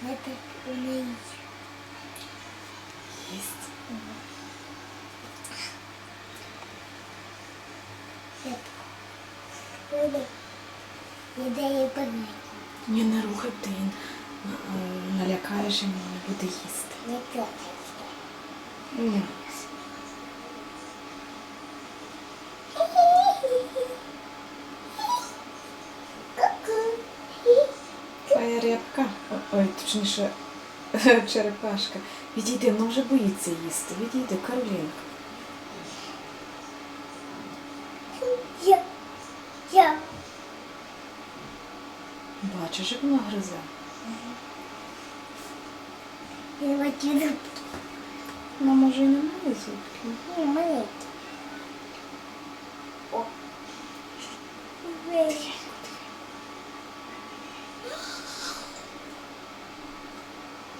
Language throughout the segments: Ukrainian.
Это у Есть. Їсть. Люди. Ідеї пам'яті. Ні, не рухай ти. Налякаєш його, не буде їсти. Не так. Ні. Ой, точніше, черепашка. Відійди, вона вже боїться їсти. Відійди, Каролінка. Я. Я. Бачиш, як вона гризе. Я хотіла. Вона може і не має зубків. Ні, маленький. О. Весь.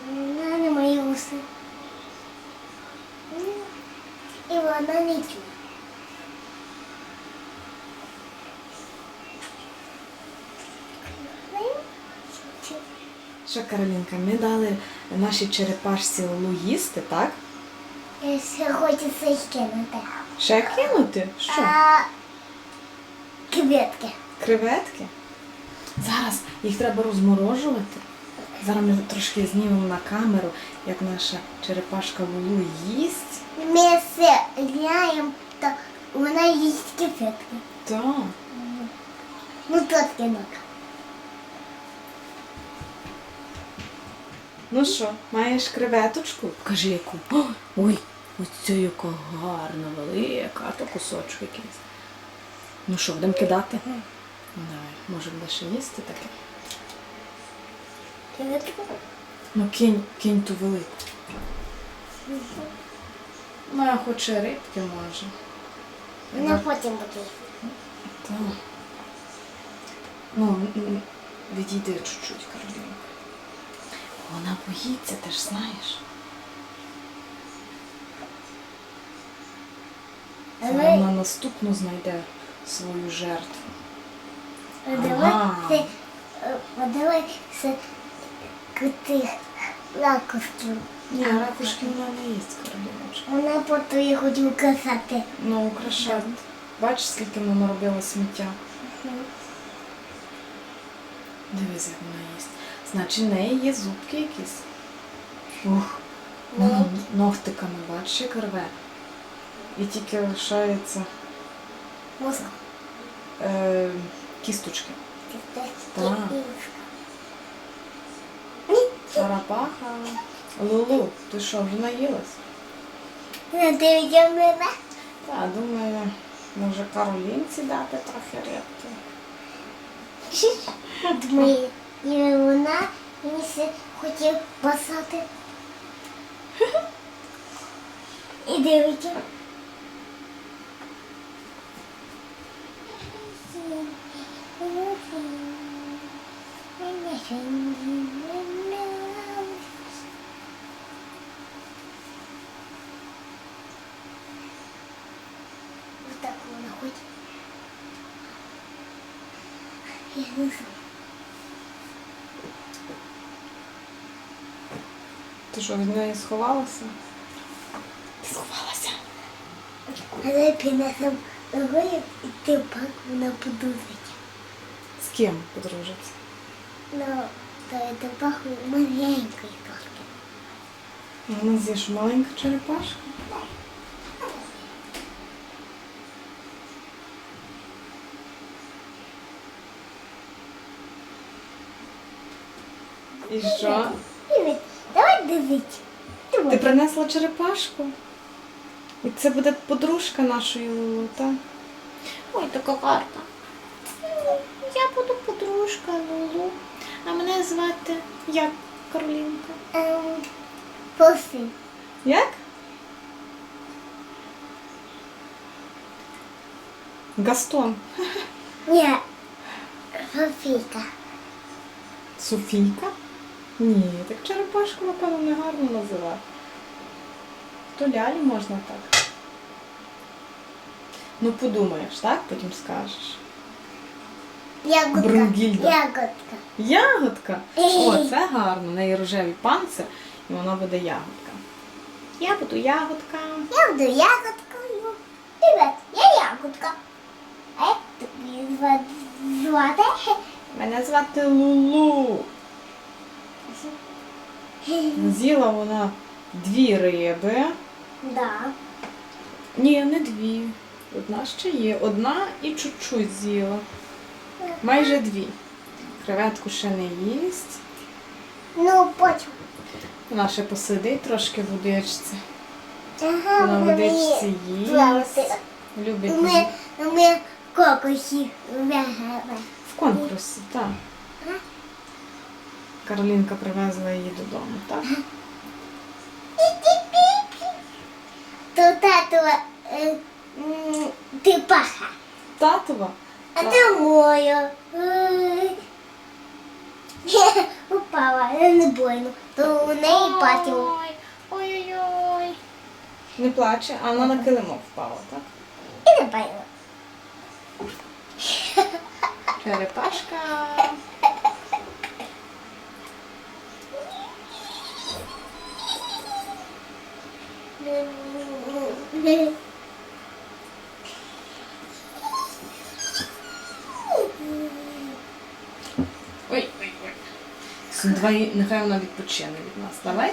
Вона не мої уси. Чує. Що, Каролінка, ми дали нашій черепашці Лулу їсти, так? Ще хочеться скинути. Ще кинути? Що? А, квітки. Креветки? Зараз їх треба розморожувати. Зараз ми трошки знімемо на камеру, як наша черепашка Лулу їсть. Ми все знаємо, то вона їсть квітки. Так. Ну, тут кінок. Ну що, маєш креветочку? Покажи яку. О, ой, ось ця яка гарна, велика, а то кусочок якийсь. Ну що, будемо кидати? Давай, може будеш їсти таке? Ну кинь, кинь ту велику. Ну, а хоче рибки може. Вона потім буде. Так. Ну, відійди чуть-чуть, Каролінка. Вона боїться, ти ж знаєш. Зараз Але- вона наступну знайде свою жертву. Давай Ага. е, давай кити лакостю. Ні, ракушки вона не їсть, Кароліночка. Вона потім їх хотів казати. Ну, украшати. Бачиш, скільки вона наробила сміття. Дивись, як вона їсть. Значить, в неї є зубки якісь. Ух. Вона ногтиками, бачиш, як рве. І тільки лишається Мозок. е, кісточки. Так. Черепаха. Лулу, ти що, вже наїлась? Не дивіться мене. Так, думаю, може Каролінці дати трохи рибки. Думаю, і вона мені хотів басати. І дивіться. Вот так вона хоче. Я не знаю. Ти що, від неї сховалася? Ти сховалася. Але принесем ногою і ти пак вона подузить. З ким подружиться? Ну, то это пахло маленькой только. Вона з'їш маленька черепашка. І що? Давай дивись. Ти принесла черепашку? І це буде подружка нашої Лулу, так? Ой, така гарна. Я буду подружка Лулу. А мене звати як Каролінка. Ем. Як? Гастон. Ні, Софійка. Софійка? Ні, так черепашку, напевно, не гарно називати. То лялі можна так. Ну подумаєш, так? Потім скажеш. Ягодка. Брунгільда. Ягодка. Ягодка. О, це гарно. У неї рожевий панцир, і вона буде ягодка. Я буду ягодка. Я буду ягодкою. Привет, я ягодка. А як тобі звати? Мене звати Лулу. З'їла вона дві риби. Да. Ні, не дві. Одна ще є. Одна і чуть-чуть з'їла. Майже дві. Креветку ще не їсть. Ну, потім. Вона ще посидить трошки в водичці. Ага, Вона в водичці їсть. плавати. Любить Ми, ми кокосі в конкурсі, так. Каролінка привезла її додому, так? То тато е, ти паха. Татова. А це моя. Упала, не бойно. То у неї патіо. Ой, Ой-ой-ой. Не плаче, а вона на килимок впала, так? І не бойно. Черепашка. Ой, ой, ой. Давай, нехай вона відпочине від нас. Давай.